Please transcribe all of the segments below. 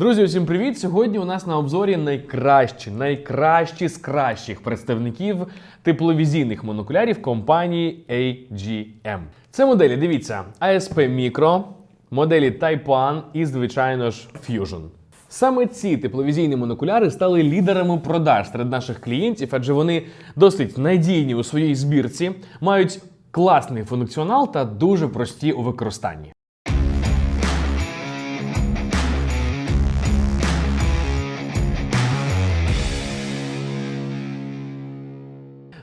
Друзі, усім привіт! Сьогодні у нас на обзорі найкращі, найкращі з кращих представників тепловізійних монокулярів компанії AGM. Це моделі, дивіться, ASP Micro, моделі Taipan і, звичайно ж, Fusion. Саме ці тепловізійні монокуляри стали лідерами продаж серед наших клієнтів, адже вони досить надійні у своїй збірці, мають класний функціонал та дуже прості у використанні.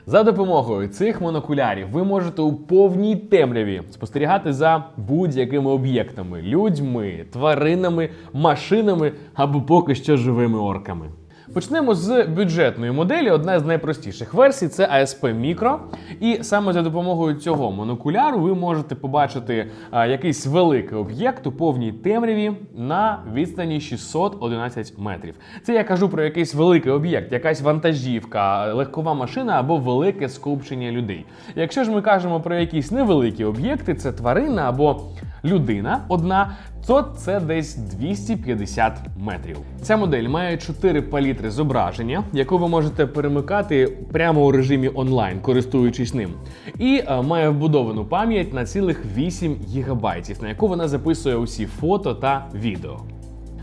За допомогою цих монокулярів ви можете у повній темряві спостерігати за будь-якими об'єктами, людьми, тваринами, машинами або поки що живими орками. Почнемо з бюджетної моделі. Одна з найпростіших версій це ASP Micro. І саме за допомогою цього монокуляру ви можете побачити якийсь великий об'єкт у повній темряві на відстані 611 метрів. Це я кажу про якийсь великий об'єкт, якась вантажівка, легкова машина або велике скупчення людей. Якщо ж ми кажемо про якісь невеликі об'єкти, це тварина або людина одна, то це десь 250 метрів. Ця модель має 4 палітри зображення, яку ви можете перемикати прямо у режимі онлайн, користуючись ним. І е, має вбудовану пам'ять на цілих 8 гігабайтів, на яку вона записує усі фото та відео.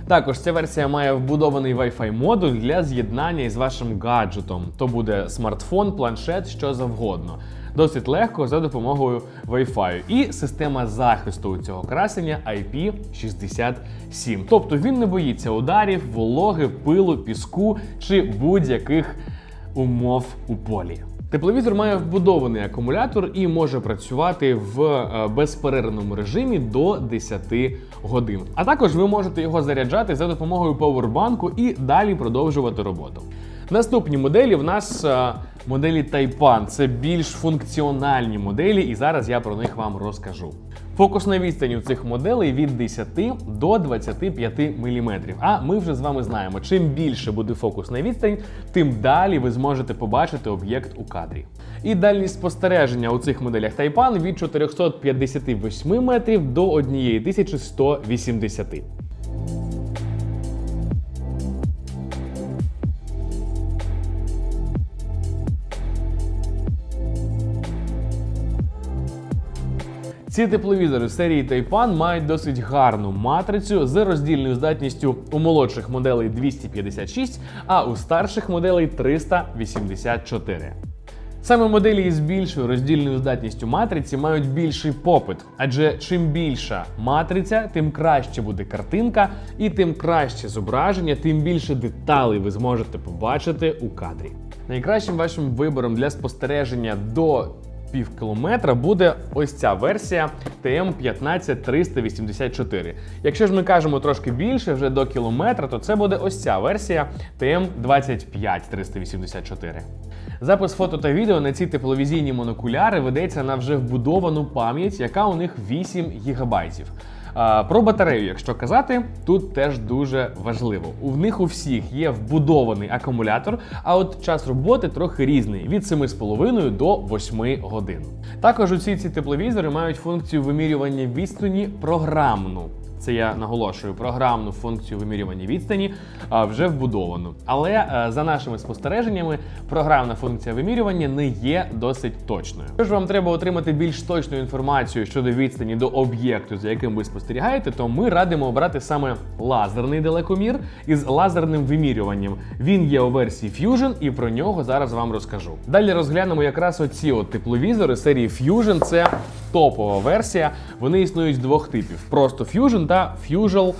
Також ця версія має вбудований Wi-Fi модуль для з'єднання із вашим гаджетом. То буде смартфон, планшет, що завгодно. Досить легко за допомогою Wi-Fi. І система захисту у цього красення IP67. Тобто він не боїться ударів, вологи, пилу, піску чи будь-яких умов у полі. Тепловізор має вбудований акумулятор і може працювати в е, безперервному режимі до 10 годин. А також ви можете його заряджати за допомогою павербанку і далі продовжувати роботу. Наступні моделі в нас е, моделі Taipan. Це більш функціональні моделі, і зараз я про них вам розкажу. Фокусна відстань у цих моделей від 10 до 25 мм. А ми вже з вами знаємо, чим більше буде фокусна відстань, тим далі ви зможете побачити об'єкт у кадрі. І дальність спостереження у цих моделях Taipan від 458 метрів до 1180. Ці тепловізори серії Taipan мають досить гарну матрицю з роздільною здатністю у молодших моделей 256, а у старших моделей 384. Саме моделі із більшою роздільною здатністю матриці мають більший попит, адже чим більша матриця, тим краще буде картинка, і тим краще зображення, тим більше деталей ви зможете побачити у кадрі. Найкращим вашим вибором для спостереження до пів кілометра буде ось ця версія TM15384. Якщо ж ми кажемо трошки більше, вже до кілометра, то це буде ось ця версія TM25384. Запис фото та відео на ці тепловізійні монокуляри ведеться на вже вбудовану пам'ять, яка у них 8 гігабайтів. Про батарею, якщо казати, тут теж дуже важливо. У них у всіх є вбудований акумулятор, а от час роботи трохи різний від 7,5 до 8 годин. Також усі ці тепловізори мають функцію вимірювання відстані програмну. Це я наголошую програмну функцію вимірювання відстані вже вбудовану. Але е, за нашими спостереженнями, програмна функція вимірювання не є досить точною. Якщо ж вам треба отримати більш точну інформацію щодо відстані до об'єкту, за яким ви спостерігаєте, то ми радимо обрати саме лазерний далекомір із лазерним вимірюванням. Він є у версії Fusion, і про нього зараз вам розкажу. Далі розглянемо якраз оці от тепловізори серії Fusion. Це топова версія. Вони існують з двох типів: просто Fusion та Fusion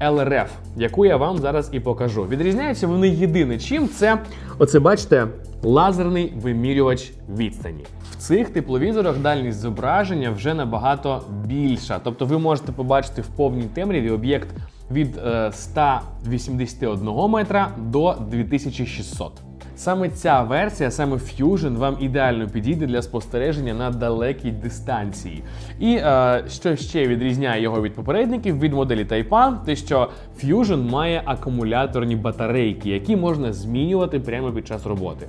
LRF, яку я вам зараз і покажу. Відрізняються вони єдине чим це, оце бачите, лазерний вимірювач відстані. В цих тепловізорах дальність зображення вже набагато більша. Тобто ви можете побачити в повній темряві об'єкт від е, 181 метра до 2600. Саме ця версія, саме Fusion, вам ідеально підійде для спостереження на далекій дистанції. І е, що ще відрізняє його від попередників від моделі Taipan, те, що Fusion має акумуляторні батарейки, які можна змінювати прямо під час роботи.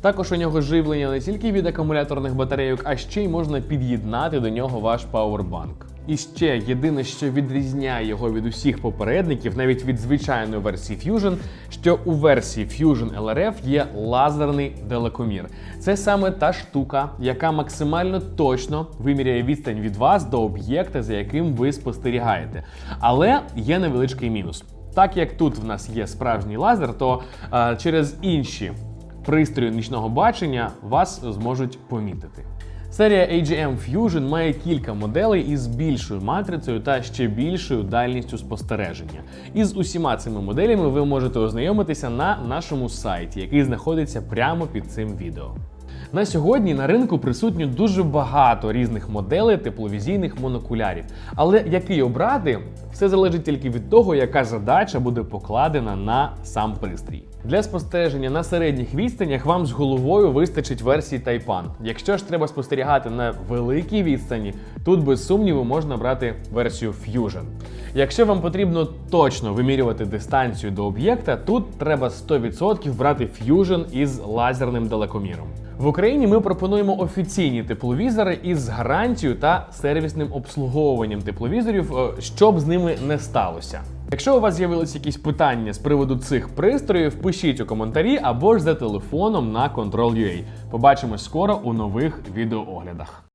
Також у нього живлення не тільки від акумуляторних батарейок, а ще й можна під'єднати до нього ваш пауербанк. І ще єдине, що відрізняє його від усіх попередників, навіть від звичайної версії Fusion, що у версії Fusion LRF є лазерний далекомір. Це саме та штука, яка максимально точно виміряє відстань від вас до об'єкта, за яким ви спостерігаєте. Але є невеличкий мінус. Так як тут в нас є справжній лазер, то е, через інші пристрої нічного бачення вас зможуть помітити. Серія AGM Fusion має кілька моделей із більшою матрицею та ще більшою дальністю спостереження. Із усіма цими моделями ви можете ознайомитися на нашому сайті, який знаходиться прямо під цим відео. На сьогодні на ринку присутньо дуже багато різних моделей тепловізійних монокулярів. Але який обрати, все залежить тільки від того, яка задача буде покладена на сам пристрій. Для спостереження на середніх відстанях вам з головою вистачить версії Taipan. Якщо ж треба спостерігати на великій відстані, тут без сумніву можна брати версію Fusion. Якщо вам потрібно точно вимірювати дистанцію до об'єкта, тут треба 100% брати Fusion із лазерним далекоміром. В Україні ми пропонуємо офіційні тепловізори із гарантією та сервісним обслуговуванням тепловізорів, е, щоб з ними не сталося. Якщо у вас з'явилися якісь питання з приводу цих пристроїв, пишіть у коментарі або ж за телефоном на Control.ua. Побачимось скоро у нових відеооглядах.